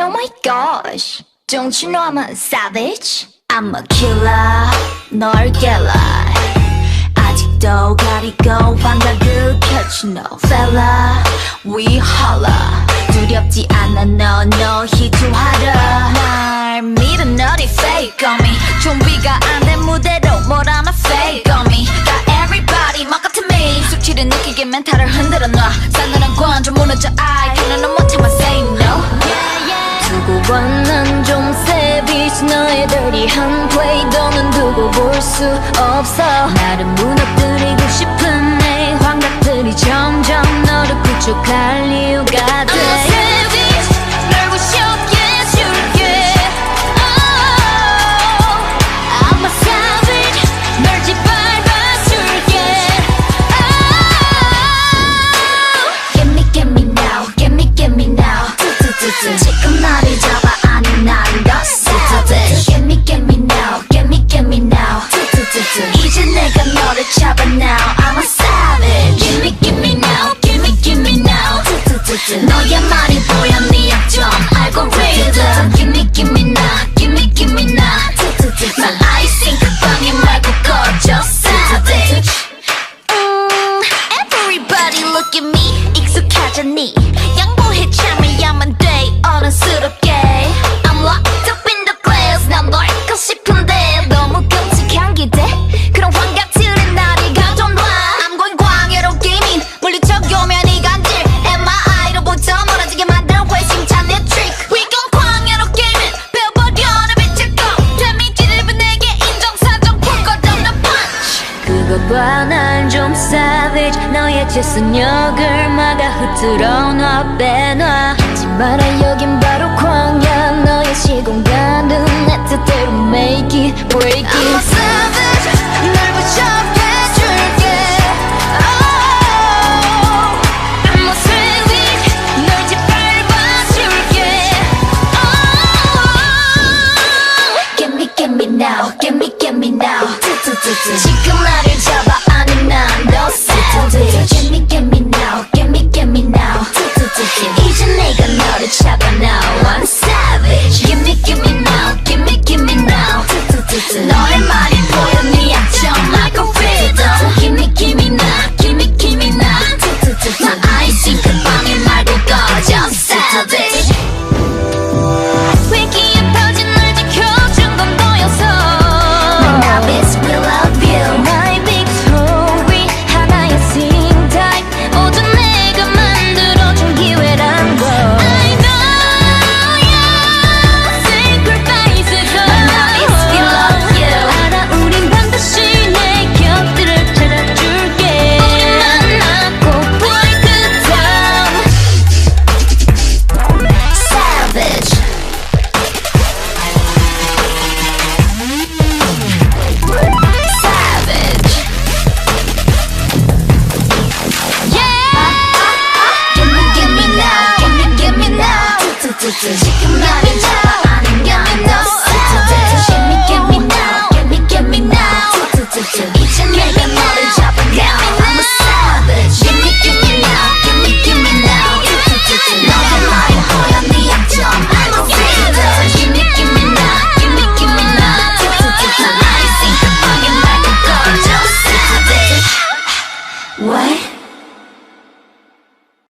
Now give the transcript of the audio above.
Oh my gosh, don't you know I'm a savage? I'm a killer, 널 깨라. 아직도 가리고 환각을 켜지 no fella. We holla. 두렵지 않아 no no 희투하라. 날 믿어 너리 fake on me. 좀비가 안 된 무대로 뭘 하나 fake on me. Got everybody 막 같은 me. 숙취를 느끼게 멘탈을 흔들어 놔. 싸늘한 관 수 없어. 나를 무너뜨리고 싶은 내 환각들이 점점 너를 구축할 이유 찌찌 너의 말 봐 난 좀 savage. 너의 재선역을 막아 흐트러 놔 빼놔. 하지 마라 여긴 바로 광야. 너의 시공간은 내 뜻대로 make it break it now. Get me get me now. 지금 나를 잡아 Get me get me now. Get me get me now. 이제 내가 너를 잡아 now. I'm savage. Give me give me now. Give me give me now.